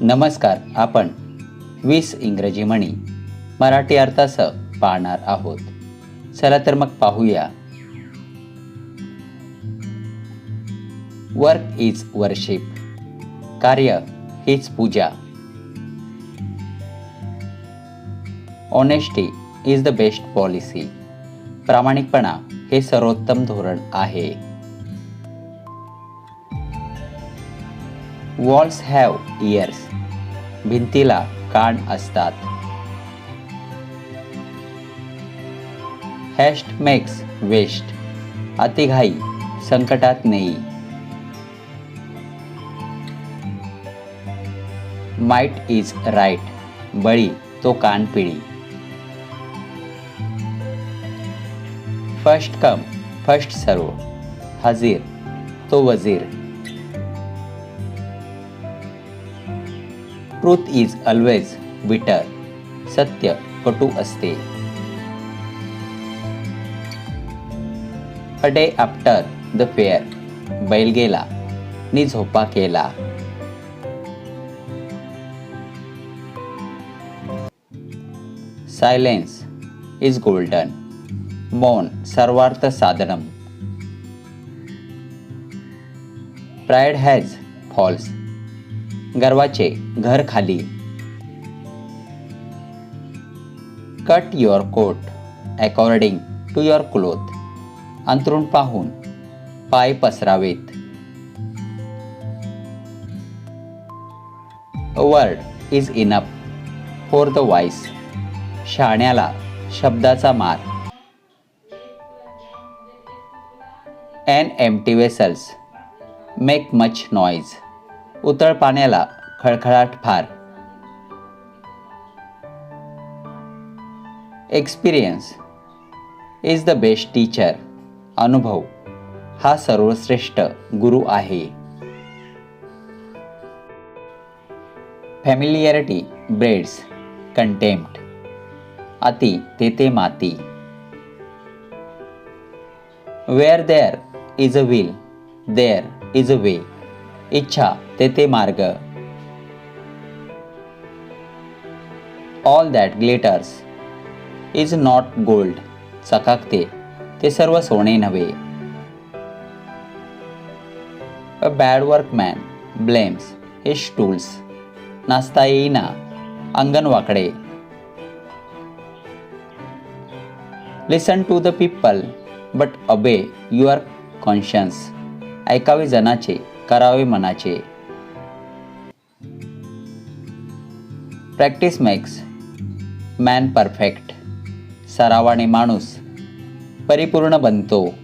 नमस्कार आपण वीस इंग्रजी म्हणी मराठी अर्थासह पाहणार आहोत. चला तर मग पाहूया. वर्क इज वर्शिप कार्य हीच पूजा. Honesty is the best policy प्रामाणिकपणा हे सर्वोत्तम धोरण आहे. Walls have ears. भिंतीला कान असतात. Haste makes waste. अतिघाई संकटात नेई. माइट इज राईट बळी तो कान पिळी. फर्स्ट कम फर्स्ट सर्व. हजीर तो वजीर. ट्रूथ इज ऑलवेज बिटर सत्य कटू असते. A day after the fair बैल गेला नि झोपा केला. सायलेन्स इज गोल्डन मौन सर्वार्थ साधनम. प्राईड हॅज फॉल्स गर्वाचे घर खाली. Cut your coat according to your cloth अंतरून पाहून पाय पसरावेत. Word is enough for the voice शाण्याला शब्दाचा मार. अँड टी वेसल्स मेक मच नॉईज उतळ पाण्याला खळखळाट फार. Experience is the best teacher अनुभव हा सर्वश्रेष्ठ गुरु आहे. फॅमिलियरिटी ब्रेड्स कंटेम्प्ट अति तेथे माती. Where there is a will there is a way इच्छा तेथे मार्ग. All that glitters is not gold चकाकते ते सर्व सोने नव्हे. A bad workman blames his tools नाचता येईना अंगण वाकडे. Listen to the people but obey your conscience ऐकावे जनाचे. करावे मनाचे. प्रॅक्टिस मेक्स मॅन परफेक्ट सरावाने माणूस परिपूर्ण बनतो.